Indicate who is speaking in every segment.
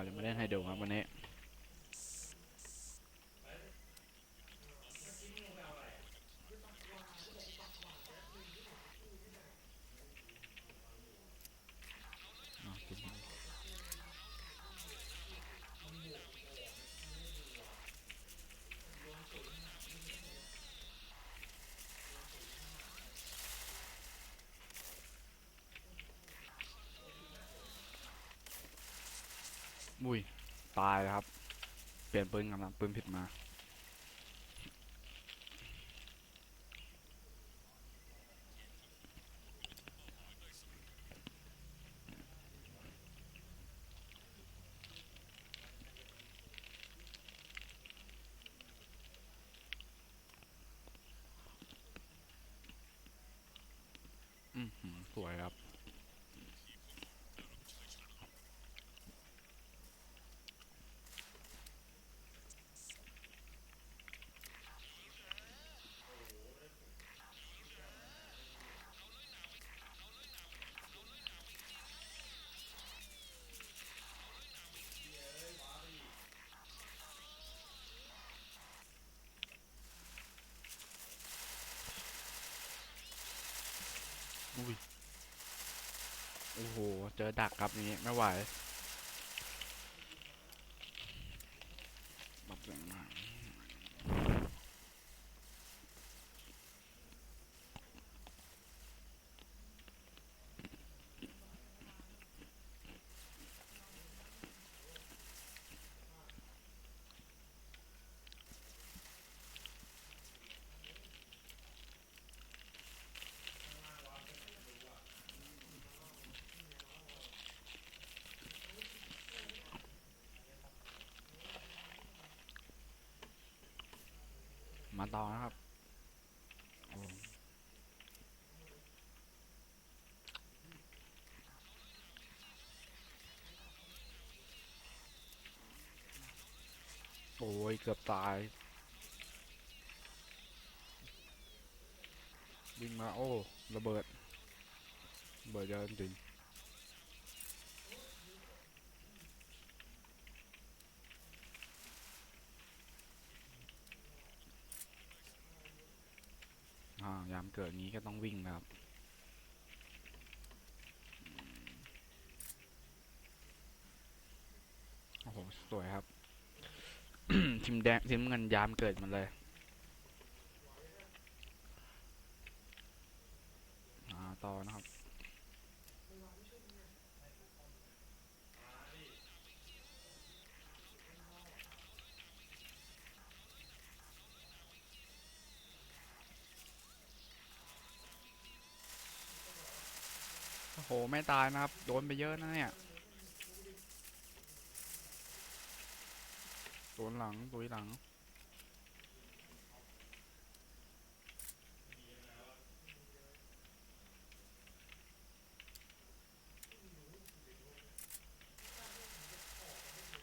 Speaker 1: เราจะมาเล่นให้ดูครับวันนี้ อุ้ย ตายแล้วครับ เปลี่ยนปืนกำลังปืนผิดมาอือหือสวยครับ อุ้ย โอ้โห เจอดักครับนี้ไม่ไหว มาต่อนะครับโอ้โอ้ยเกือบตาย วิ่งมาโอ้ ระเบิดระเบิดเยอะจริงๆอ่ายาม เกิดงี้ก็ต้องวิ่งนะครับ โอ้โห สวยครับ ทีมแดงทีมเงินยามเกิดมันเลยอ่าต่อนะครับ โอ้โห ไม่ตายนะครับ โดนไปเยอะนะเนี่ย โดนหลังตุยหลัง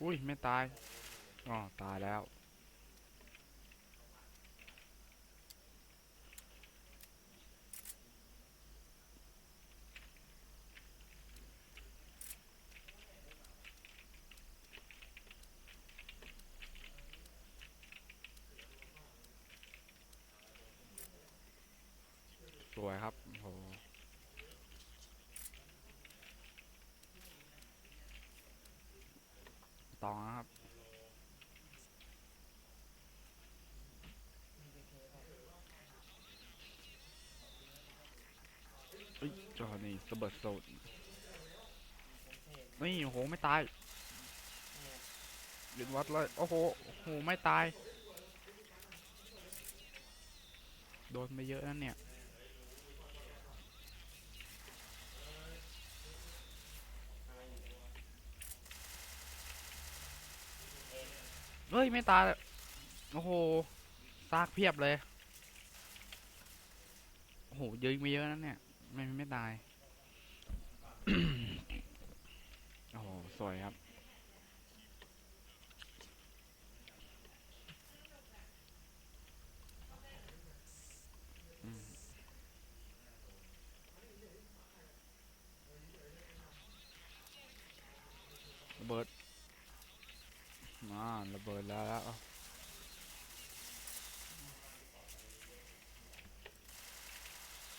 Speaker 1: อุ้ย ไม่ตาย อ๋อ ตายแล้ว วยครับโอ้โหต่อนะครับเอ้ยจอนี่สะเบิดโซดนี่โอ้โหไม่ตายยืนวัดเลย โอ้โหโอ้โหไม่ตาย โดนไปเยอะนั่นเนี่ย เฮ้ย ไม่ตายโอ้โห ซากเพียบเลย โอ้โหยิงไปเยอะนั่นเนี่ย ไม่ไม่ตาย โอ้โห สวยครับ อืมระเบิด อ่าระเบิดแล้วแล้วเอา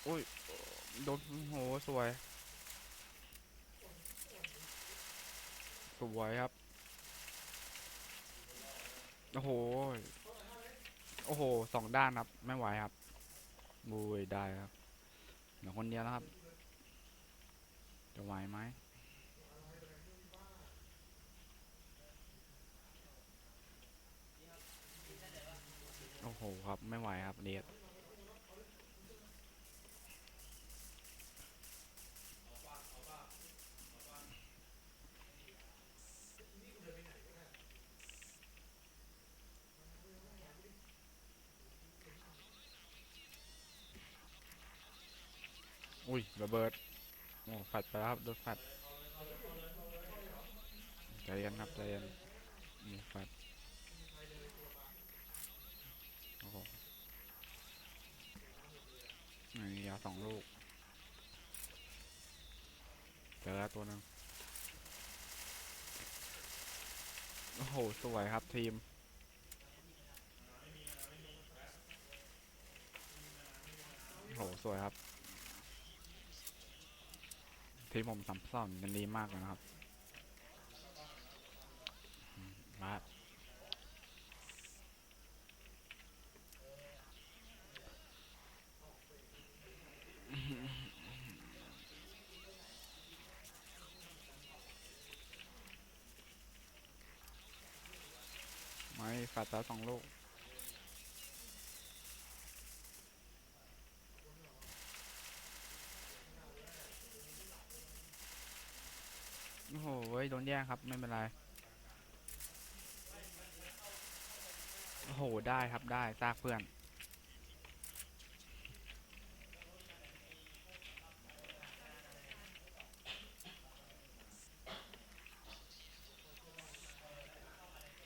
Speaker 1: อุ้ยโดนโหสวย สวยครับ โอ้โห โอ้โหสองด้านครับ ไม่ไหวครับบุยได้ครับเดี๋ยวคนเดียวแล้วครับ จะไหวไหมโอ้โหครับ ไม่ไหวครับเดียด อุ้ยระเบิดโอ้แฟดไปแล้วครับโดนแฟดใจเย็นครับใจเย็นนี่แฟดโอ้โหนี่ยาสองลูกเจอแล้วตัวหนึงโอ้โห สวยครับทีมโอ้โหสวยครับ ทีมผมสัมสอนกันดีมากเลยนะครับมาไม่ฝัดแล้วสองลูก โอ้โหเว้ยโดน แย่งครับ ไม่เป็นไร โอ้โห ได้ครับได้ซากเพื่อน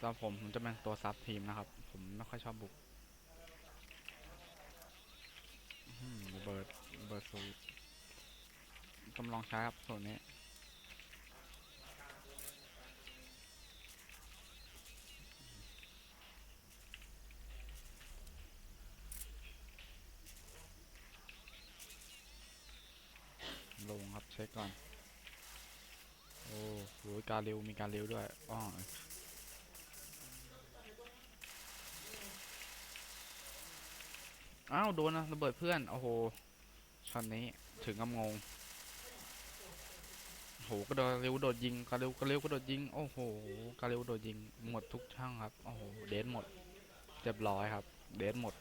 Speaker 1: สำหรับผมผมจะเป็นตัวซับทีมนะครับ ผมไม่ค่อยชอบบุกอื้อหือระเบิระเบิดสูตกำลองใช้ครับส่วนนี้ ลงครับเช็คก่อน โอ้โหการเร็วมีการเร็วด้วยอ้ออ้าวโดนนะระเบิดเพื่อนโอ้โหช็อตนี้ถึงกับงงโหกระโดดเร็วโดดยิงกระเร็วกระเร็วกระโดดยิงโอ้โหกระเร็วโดดยิงหมดทุกช่างครับโอ้โหเดนหมดเรียบร้อยครับ เดนหมด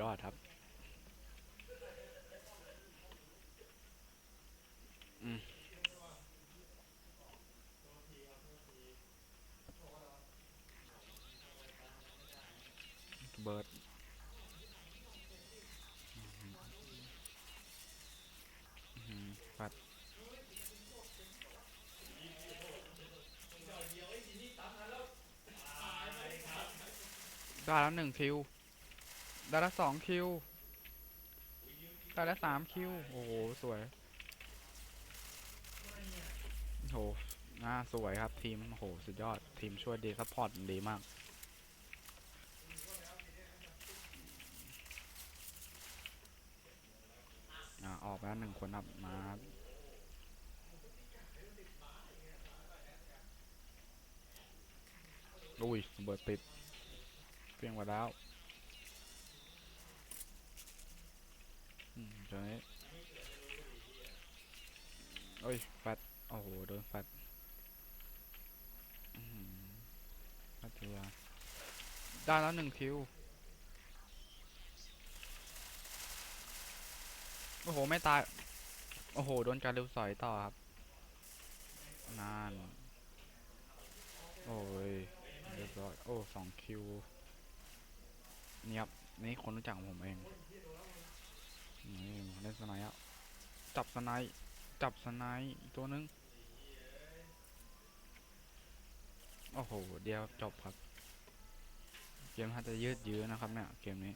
Speaker 1: ยอดครับ อืม เบิร์ดอื้อหือปัดได้แล้วหนึ่งคิว ได้แล้วสองคิว ได้แล้วสามคิว โอ้โห สวย โหน่าสวยครับทีมโหสุดยอด ทีมช่วยดีซัพพอร์ตดีมาก อ่า ออกแล้วหนึ่งคนครับมาอุ้ยเบิดติดเปรี้ยงไปแล้วอืมตอนนี้เอ้ยแฟด โอ้โห โดนแฟดอื้อหือแฟดเทียได้แล้วหนึ่งคิว โอ้โห ไม่ตาย โอ้โห โดนการเร็วสอยต่อครับ นาน โอ้ย เรียบร้อย โอ้สองคิวเนี่ครับนี่คนรู้จักของผมเอง นี่เล่นสไนด์อะจับสไนด์จับสไนด์อีกตัวนึง โอ้โห เดียวจบครับ เกมถ้าจะยืดเยื้อนะครับเนี่ย เกมนี้